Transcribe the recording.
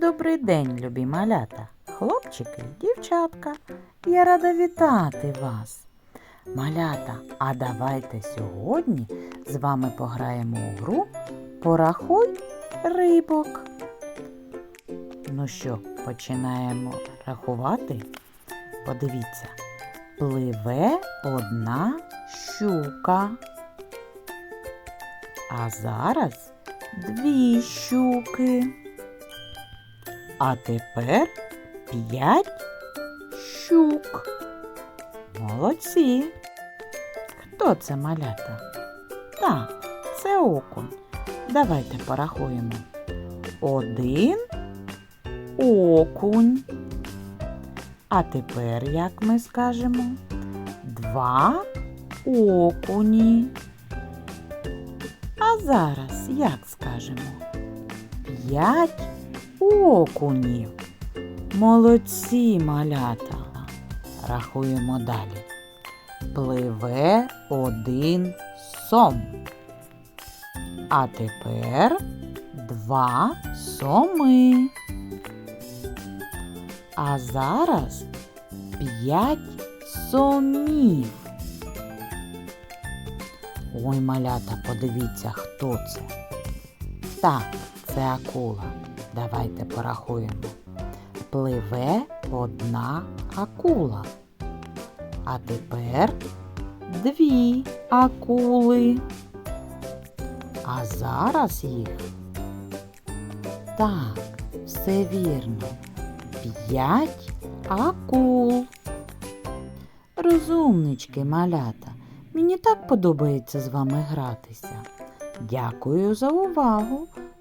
добрий день, любі малята, хлопчики дівчатка. Я рада вітати вас. Малята, а давайте сьогодні з вами пограємо у гру Порахуй рибок. Ну що, починаємо рахувати? Подивіться, пливе одна щука. А зараз дві щуки. А тепер п'ять щук. Молодці. Хто це малята? Так, це окунь. Давайте порахуємо. Один окунь. А тепер, як ми скажемо, два окуні. А зараз як скажемо? П'ять окунів. Молодці малята. Рахуємо далі. Пливе один сом. А тепер два соми. А зараз п'ять сомів. Ой, малята, подивіться, хто це. Так, це акула. Давайте порахуємо. Пливе одна акула. А тепер дві акули. А зараз їх. Так, все вірно. П'ять акул. Розумнички, малята. Мені так подобається з вами гратися. Дякую за увагу.